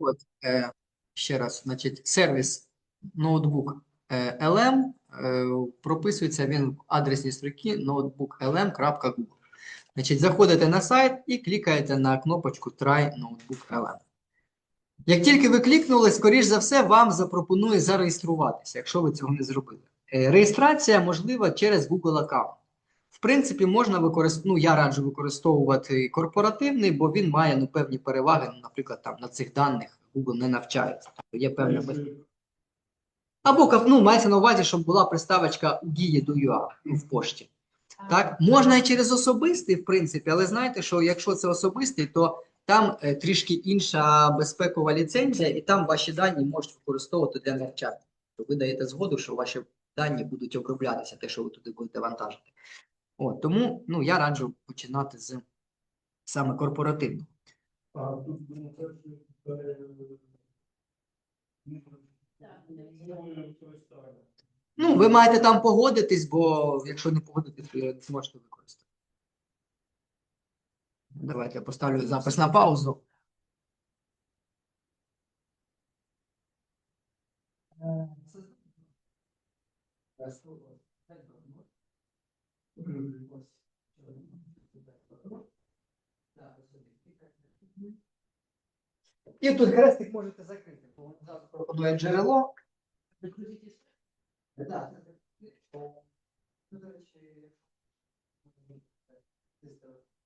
От, е, ще раз, значить, сервіс ноутбук е, LM е, прописується він в адресній строкі notebook.lm.google. Значить, заходите на сайт і клікаєте на кнопочку Try Notebook LM. Як тільки ви клікнули, скоріш за все, вам запропонує зареєструватися, якщо ви цього не зробили. Реєстрація можлива через Google аккаунт. В принципі, можна використовувати, ну, я раджу використовувати корпоративний, бо він має ну, певні переваги, ну, наприклад, там на цих даних Google не навчається. Тобто є певна без... Або ну, мається на увазі, щоб була приставочка у дії до UA ну, в пошті. Так, можна і через особистий, в принципі, але знаєте, що якщо це особистий, то там е, трішки інша безпекова ліцензія, і там ваші дані можуть використовувати для навчання. То ви даєте згоду, що ваші дані будуть оброблятися, те, що ви туди будете вантажити. От, тому ну, я раджу починати з саме корпоративного. А тут ну, ж, е, ну, ви маєте там погодитись, бо якщо не погодитись, ви не зможете використати. Давайте я поставлю запис на паузу. І тут хрестик можете закрити, бо він зараз пропонує джерело. Так.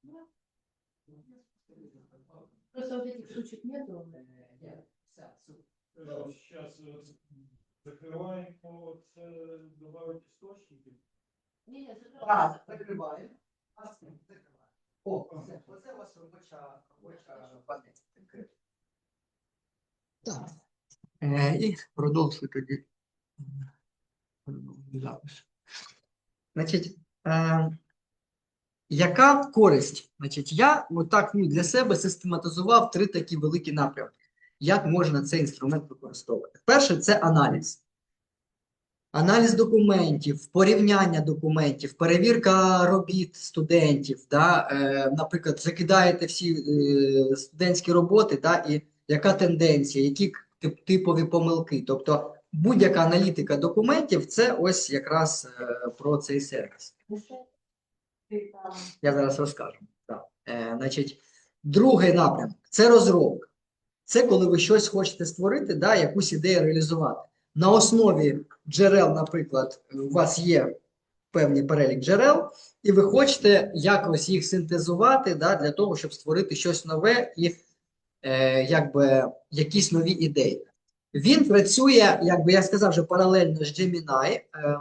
Ну, Просто вот этих штучек нету. Є, все, супер. Зараз закриваємо А, закриваю. А, все, закриваю. О, все, оце у вас робоча, робоча панель. Так. Е, і продовжую тоді. Запис. Значить, е, яка користь? Значить, я отак ну, для себе систематизував три такі великі напрямки. Як можна цей інструмент використовувати? Перше це аналіз. Аналіз документів, порівняння документів, перевірка робіт студентів. Да? Е, наприклад, закидаєте всі е, студентські роботи, да? і яка тенденція, які тип- типові помилки. Тобто будь-яка аналітика документів це ось якраз е, про цей сервіс. Я зараз розкажу. Так. Е, значить, другий напрямок це розробка. Це коли ви щось хочете створити, да, якусь ідею реалізувати. На основі джерел, наприклад, у вас є певний перелік джерел, і ви хочете якось їх синтезувати да, для того, щоб створити щось нове і е, якби, якісь нові ідеї. Він працює, як би я сказав, вже паралельно з Gemini, е,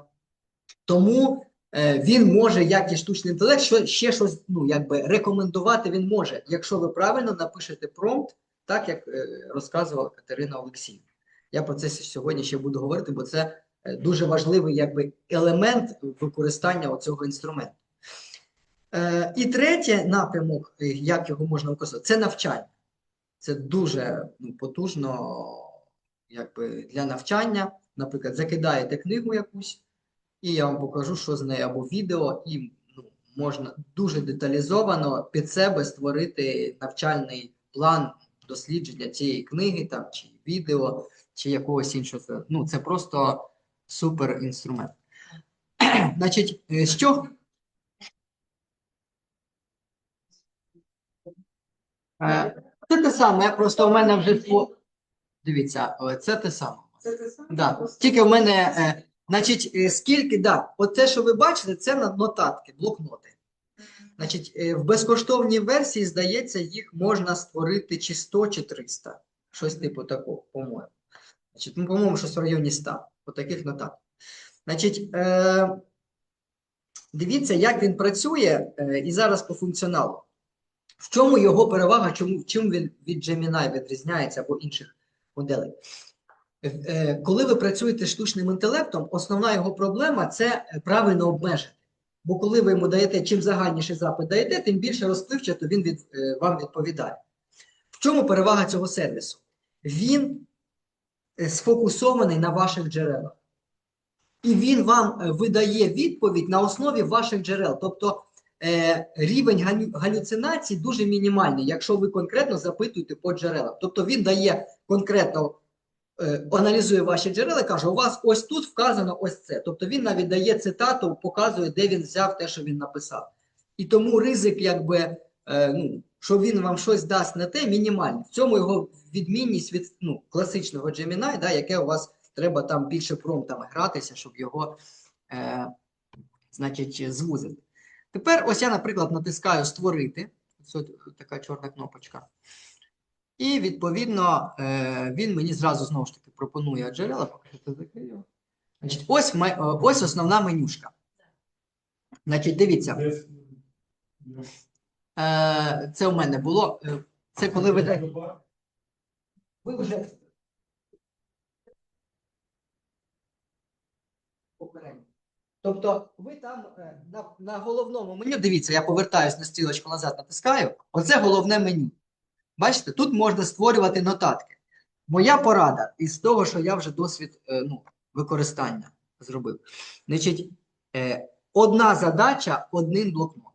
тому е, він може, як і штучний інтелект, що, ще щось ну, якби, рекомендувати він може, якщо ви правильно напишете промпт, так як е, розказувала Катерина Олексіївна. Я про це сьогодні ще буду говорити, бо це е, дуже важливий якби, елемент використання цього інструменту. Е, і третє напрямок, е, як його можна використовувати, це навчання. Це дуже ну, потужно якби, для навчання. Наприклад, закидаєте книгу якусь, і я вам покажу, що з нею або відео, і ну, можна дуже деталізовано під себе створити навчальний план дослідження цієї книги, там, чи відео, чи якогось іншого. Ну, це просто супер інструмент. Значить, е, що? Е, Це те саме, просто у мене вже дивіться, е, це те саме. Це те саме? Да. Тільки в мене, е, значить, е, скільки, да, оце, що ви бачите, це на- нотатки, блокноти. Значить, е, в безкоштовній версії, здається, їх можна створити чи 100, чи 300. Щось типу такого, по-моєму. Значить, ну, по-моєму, щось в районі 100. Отаких нотаток. Значить, е, дивіться, як він працює, е, і зараз по функціоналу. В чому його перевага, чому, чим він від Gemini відрізняється або інших моделей? Е, Коли ви працюєте з штучним інтелектом, основна його проблема це правильно обмежити. Бо коли ви йому даєте, чим загальніший запит даєте, тим більше розпливчато він від, вам відповідає. В чому перевага цього сервісу? Він сфокусований на ваших джерелах. І він вам е, видає відповідь на основі ваших джерел. Тобто е, рівень галю- галюцинацій дуже мінімальний, якщо ви конкретно запитуєте по джерелам. Тобто він дає конкретно е, аналізує ваші джерела, і каже, у вас ось тут вказано ось це. Тобто він навіть дає цитату, показує, де він взяв те, що він написав. І тому ризик, якби, е, ну, що він вам щось дасть не те, мінімальний. В цьому його відмінність від ну, класичного Gemini, да, яке у вас треба там більше промптами гратися, щоб його е, значить, звузити. Тепер ось я, наприклад, натискаю Створити. Ось така чорна кнопочка. І відповідно е, він мені зразу знову ж таки пропонує джерела, поки це закрию. Значить, ось, е, ось основна менюшка. Значить, дивіться, це у мене було. е, Це коли ви, е, ви вже. Тобто, ви там е, на, на головному меню, дивіться, я повертаюсь на стрілочку назад, натискаю. Оце головне меню. Бачите, тут можна створювати нотатки. Моя порада із того, що я вже досвід е, ну, використання зробив. Значить, е, одна задача, один блокнот.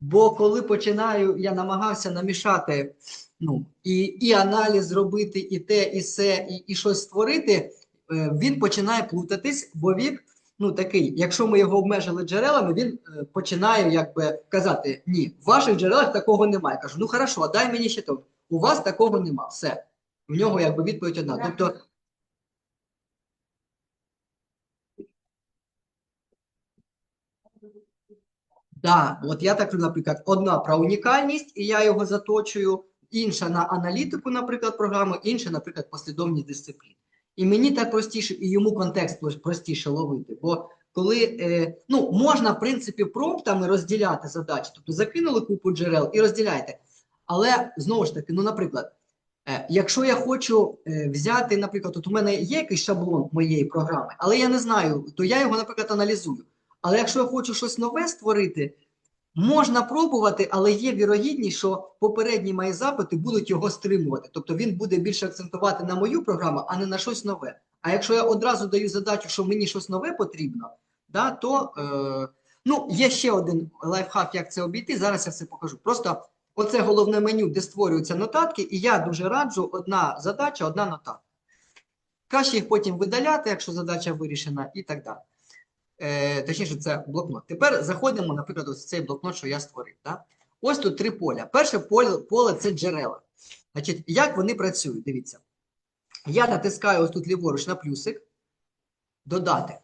Бо коли починаю, я намагався намішати ну, і, і аналіз зробити, і те, і се, і, і щось створити, е, він починає плутатись, бо він ну, такий, якщо ми його обмежили джерелами, він е, починає якби казати: ні, в ваших джерелах такого немає. Я кажу, ну хорошо, дай мені ще то. У вас такого нема. Все. В нього якби відповідь одна. Тобто, Да, от я так, наприклад, одна про унікальність, і я його заточую, інша на аналітику, наприклад, програми, інша, наприклад, послідовність дисциплін. І мені так простіше, і йому контекст простіше ловити. Бо коли е, ну, можна, в принципі, промптами розділяти задачі, тобто закинули купу джерел і розділяйте. Але знову ж таки, ну, наприклад, е, якщо я хочу е, взяти, наприклад, от у мене є якийсь шаблон моєї програми, але я не знаю, то я його, наприклад, аналізую. Але якщо я хочу щось нове створити, можна пробувати, але є вірогідність, що попередні мої запити будуть його стримувати. Тобто він буде більше акцентувати на мою програму, а не на щось нове. А якщо я одразу даю задачу, що мені щось нове потрібно, да, то е, ну, є ще один лайфхак, як це обійти. Зараз я все покажу. Просто оце головне меню, де створюються нотатки, і я дуже раджу одна задача, одна нотатка. Краще їх потім видаляти, якщо задача вирішена, і так далі. Е, точніше, це блокнот. Тепер заходимо, наприклад, ось цей блокнот, що я створив. Да? Ось тут три поля. Перше поле, поле це джерела. Значить, як вони працюють? Дивіться. Я натискаю ось тут ліворуч на плюсик. Додати.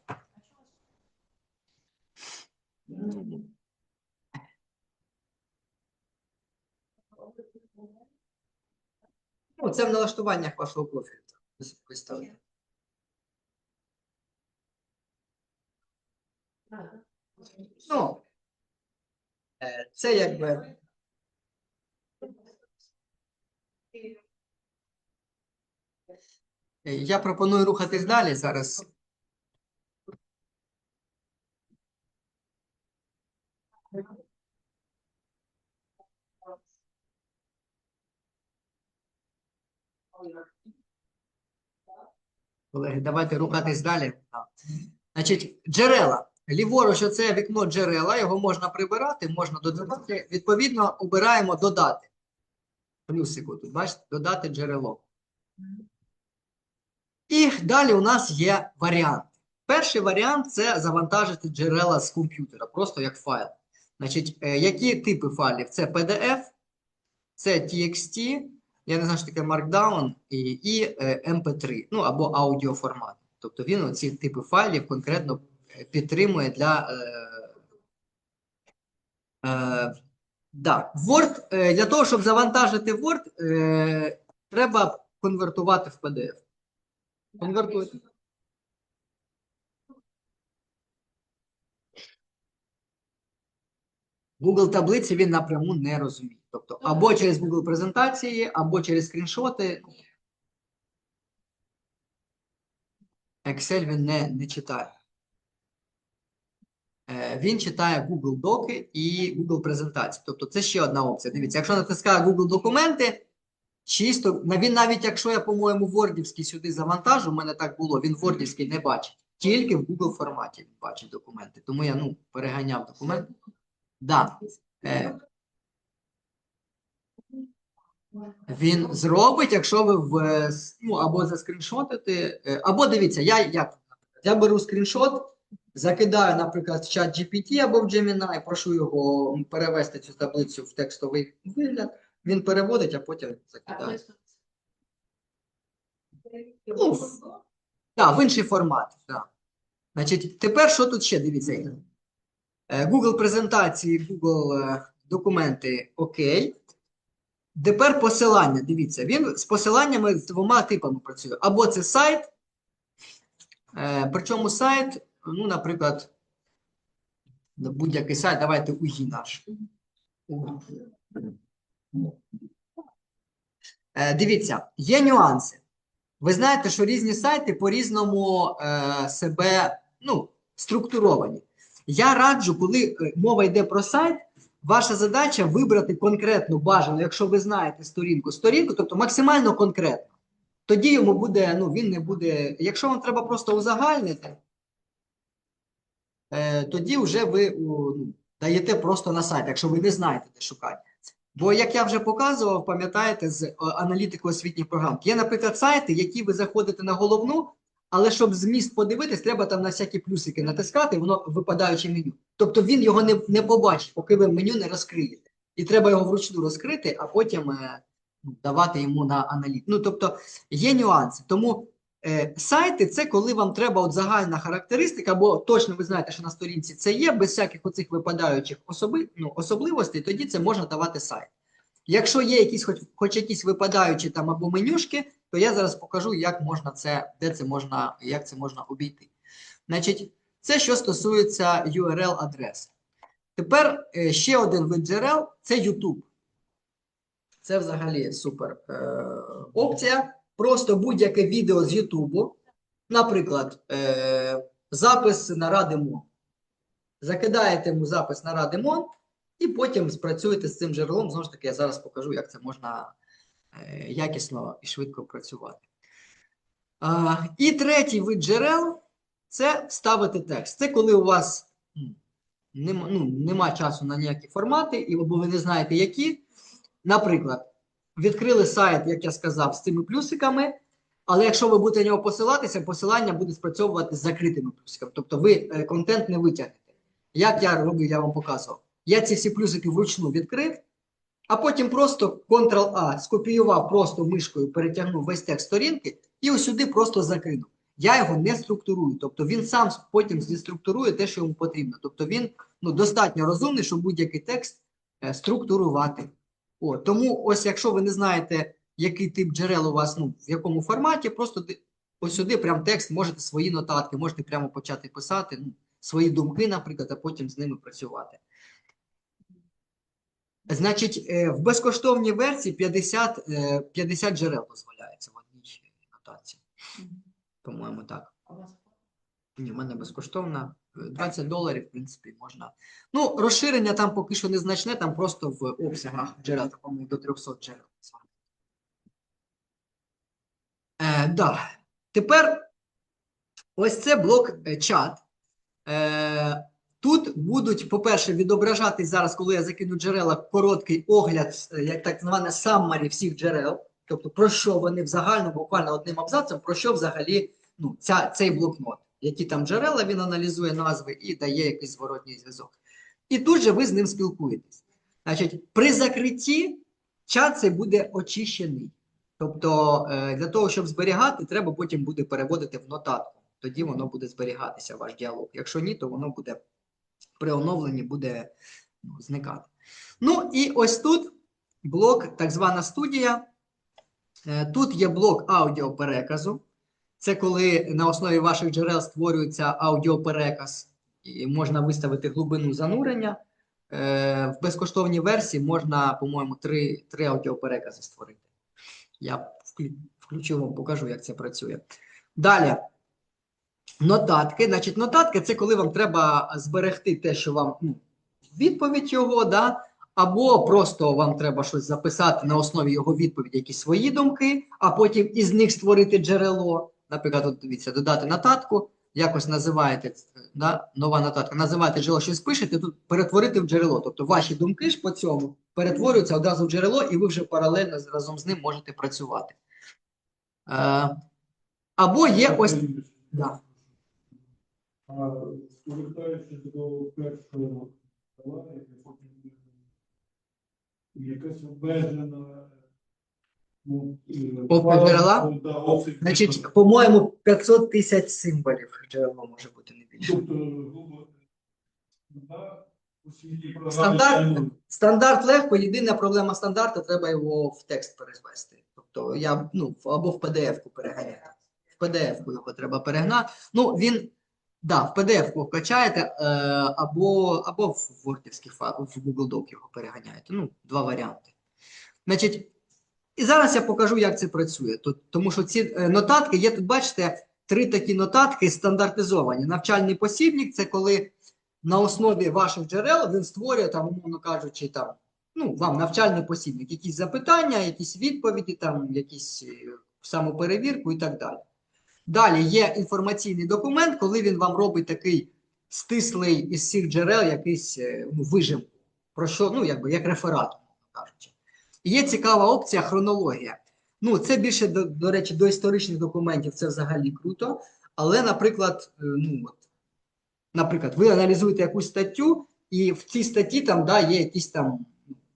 Ну, це в налаштуваннях вашого профілю. Ну, е, це якби. Я пропоную рухатись далі зараз. Колеги, давайте рухатись далі. Значить, джерела. Ліворуч, оце вікно джерела, його можна прибирати, можна додавати. Відповідно, обираємо додати. Плюсику тут, бачите, додати джерело. І далі у нас є варіант. Перший варіант це завантажити джерела з комп'ютера, просто як файл. Значить, е, які типи файлів? Це PDF, це TXT, я не знаю, що таке Markdown і, і е, MP3, ну або аудіоформат. Тобто він оці типи файлів конкретно підтримує для. Е, е, да. Word, е, для того, щоб завантажити Word, е, треба конвертувати в PDF. Конвертуйте. Google таблиці він напряму не розуміє. Тобто або через Google презентації, або через скріншоти. Excel він не, не читає. Е, Він читає Google Доки і Google презентації. Тобто це ще одна опція. Дивіться, якщо натискаю Google документи, чисто, він навіть якщо я, по-моєму, Wordівський сюди завантажу, у мене так було, він Wordівський не бачить. Тільки в Google форматі він бачить документи. Тому я ну, переганяв документи. Да. Е, Він зробить, якщо ви в ну, або заскріншотите, е, або дивіться, я, я, я беру скріншот, закидаю, наприклад, в чат GPT або в Gemini, прошу його перевести цю таблицю в текстовий вигляд. Він переводить, а потім закидає. Ну, Так, в інший формат. Да. Значить, тепер що тут ще дивіться? Е, Google презентації, Google е, документи окей. Тепер посилання. Дивіться, він з посиланнями з двома типами працює. Або це сайт, е, причому сайт, ну, наприклад, будь-який сайт, давайте УГІ наш. Е, Дивіться, є нюанси. Ви знаєте, що різні сайти по-різному е, себе ну, структуровані. Я раджу, коли е, мова йде про сайт, ваша задача вибрати конкретну бажану, якщо ви знаєте сторінку, сторінку, тобто максимально конкретно. Тоді йому буде, ну він не буде. Якщо вам треба просто узагальнити, тоді вже ви даєте просто на сайт, якщо ви не знаєте, де шукати. Бо, як я вже показував, пам'ятаєте, з е, аналітики освітніх програм, є, наприклад, сайти, які ви заходите на головну, але щоб зміст подивитись, треба там на всякі плюсики натискати, воно випадаюче меню. Тобто він його не, не побачить, поки ви меню не розкриєте. І треба його вручну розкрити, а потім е, ну, давати йому на аналіт. Ну, тобто є нюанси. Тому е, сайти це коли вам треба от загальна характеристика, бо точно ви знаєте, що на сторінці це є, без всяких оцих випадаючих особи, ну, особливостей, тоді це можна давати сайт. Якщо є якісь, хоч, хоч якісь випадаючі там або менюшки, то я зараз покажу, як можна це, де це можна, як це можна обійти. Значить, це що стосується URL-адреси. Тепер е, ще один вид джерел це YouTube. Це взагалі супер е, опція. Просто будь-яке відео з YouTube, наприклад, е, запис на Радимон. Закидаєте йому запис на Радимон, і потім спрацюєте з цим джерелом. Знову ж таки, я зараз покажу, як це можна е, якісно і швидко працювати. А, і третій вид джерел це вставити текст. Це коли у вас нема, ну, нема часу на ніякі формати, і або ви не знаєте, які. Наприклад, відкрили сайт, як я сказав, з цими плюсиками. Але якщо ви будете на нього посилатися, посилання буде спрацьовувати з закритими плюсиками. Тобто ви е, контент не витягнете. Як я роблю, я вам показував. Я ці всі плюсики вручну відкрив, а потім просто Ctrl-A скопіював просто мишкою, перетягнув весь текст сторінки і ось сюди просто закинув. Я його не структурую. Тобто він сам потім зіструктурує те, що йому потрібно. Тобто він ну, достатньо розумний, щоб будь-який текст е, структурувати. О, тому, ось якщо ви не знаєте, який тип джерел у вас, ну, в якому форматі, просто ось сюди прям текст, можете свої нотатки, можете прямо почати писати, ну, свої думки, наприклад, а потім з ними працювати. Значить, е, в безкоштовній версії 50, е, 50 джерел дозволяється в одній нотації. По-моєму, так. У Ні, в мене безкоштовна. Е, 20 доларів, в принципі, можна. Ну, розширення там поки що незначне, там просто в обсягах джерел, там, по-моєму, до 300 джерел. Е, да. Тепер ось це блок е, чат. Е, тут будуть, по-перше, відображатись зараз, коли я закину джерела, короткий огляд, е, як так зване summary всіх джерел. Тобто, про що вони в загальному, буквально одним абзацом, про що взагалі ну, ця, цей блокнот. Які там джерела він аналізує назви і дає якийсь зворотній зв'язок. І тут же ви з ним спілкуєтесь. Значить, при закритті чат цей буде очищений. Тобто, е, для того, щоб зберігати, треба потім буде переводити в нотатку. Тоді воно буде зберігатися, ваш діалог. Якщо ні, то воно буде при оновленні буде ну, зникати. Ну і ось тут блок, так звана студія. Е, Тут є блок аудіопереказу. Це коли на основі ваших джерел створюється аудіопереказ, і можна виставити глибину занурення. Е, В безкоштовній версії можна, по-моєму, три, три аудіоперекази створити. Я включу вам, покажу, як це працює. Далі. Нотатки. Значить, нотатки це коли вам треба зберегти те, що вам ну, відповідь його, да? або просто вам треба щось записати на основі його відповіді, якісь свої думки, а потім із них створити джерело. Наприклад, от дивіться, додати нотатку, якось називаєте, да, нова нотатка, називаєте джерело, щось пишете, тут перетворити в джерело. Тобто ваші думки ж по цьому перетворюються одразу в джерело, і ви вже паралельно разом з ним можете працювати. Е, або є ось. Да. Повертаючись до першого якась обмежена ну, е, джерела? Значить, по-моєму, 500 тисяч символів джерело може бути не більше. Тобто, Стандарт, стандарт легко, єдина проблема стандарту, треба його в текст перевести. Тобто я ну, або в PDF-ку переганяти. В PDF-ку його треба перегнати. Ну, він, да, в PDF-ку качаєте, е, або, або в Word файл, в Google Doc його переганяєте. Ну, два варіанти. Значить, і зараз я покажу, як це працює. Тут, тому що ці е, нотатки, є тут, бачите, три такі нотатки стандартизовані. Навчальний посібник це коли на основі ваших джерел він створює там, умовно кажучи, там, ну, вам навчальний посібник, якісь запитання, якісь відповіді, там, якісь е, самоперевірку і так далі. Далі є інформаційний документ, коли він вам робить такий стислий із всіх джерел якийсь е, ну, вижимку, про що, ну, якби як реферат, кажучи. Є цікава опція хронологія. Ну, це більше, до, до речі, до історичних документів це взагалі круто. Але, наприклад, е, ну, от, наприклад, ви аналізуєте якусь статтю, і в цій статті там да, є якісь там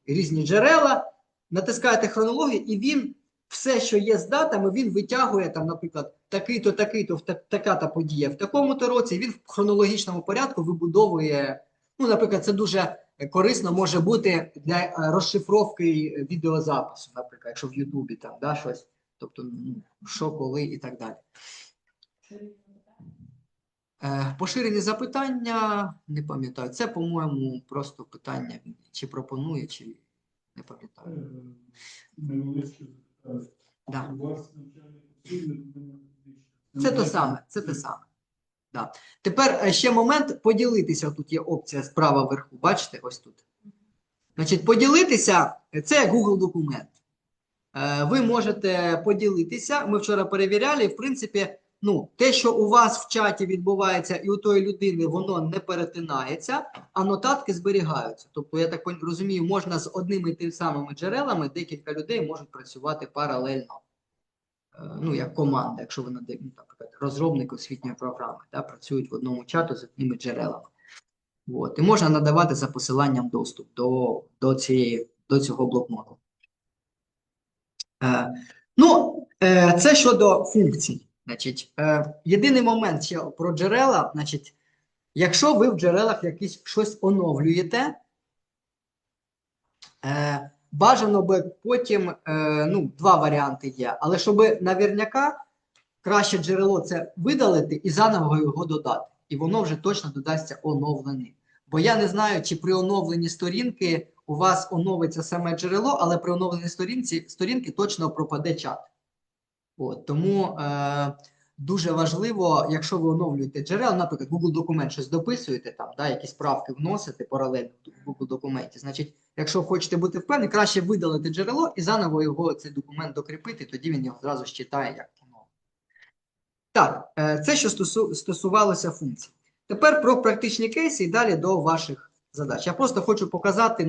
різні джерела, натискаєте хронологію, і він все, що є з датами, він витягує там, наприклад, такий-то, такий-то, така-та подія в такому-то році, він в хронологічному порядку вибудовує. Ну, наприклад, це дуже корисно може бути для е, розшифровки відеозапису, наприклад, якщо в Ютубі там да, щось, тобто ну, що, коли і так далі. Е, Поширені запитання, не пам'ятаю. Це, по-моєму, просто питання, чи пропонує, чи не Е, пам'ятаю. Да. У вас навчальний посібник, ви Це те саме, це те саме. Да. Тепер е, ще момент поділитися. Тут є опція справа вверху. Бачите, ось тут. Значить, поділитися це Google документ. Е, Ви можете поділитися. Ми вчора перевіряли, в принципі, ну, те, що у вас в чаті відбувається, і у тої людини воно не перетинається, а нотатки зберігаються. Тобто, я так розумію, можна з одними і тими самими джерелами декілька людей можуть працювати паралельно. Е, Ну, як команда, якщо ви наде- ну, наприклад, розробник освітньої програми, да, працюють в одному чату з одними джерелами. От. І можна надавати за посиланням доступ до, до, цієї, до цього блокноту. Е, ну, е, це щодо функцій. Значить, е, єдиний момент ще про джерела. Значить, якщо ви в джерелах якісь щось оновлюєте, е, бажано би потім, е, ну, два варіанти є. Але щоб наверняка краще джерело це видалити і заново його додати. І воно вже точно додасться оновленим. Бо я не знаю, чи при оновленні сторінки у вас оновиться саме джерело, але при оновленні сторінці, сторінки точно пропаде чат. От, тому е, дуже важливо, якщо ви оновлюєте джерела, наприклад, Google документ щось дописуєте, там, да, якісь правки вносите паралельно в Google документі. Значить, якщо хочете бути впевнені, краще видалити джерело і заново його цей документ докріпити, тоді він його зразу считає як. Так, е, це що стосу, стосувалося функцій. Тепер про практичні кейси і далі до ваших задач. Я просто хочу показати.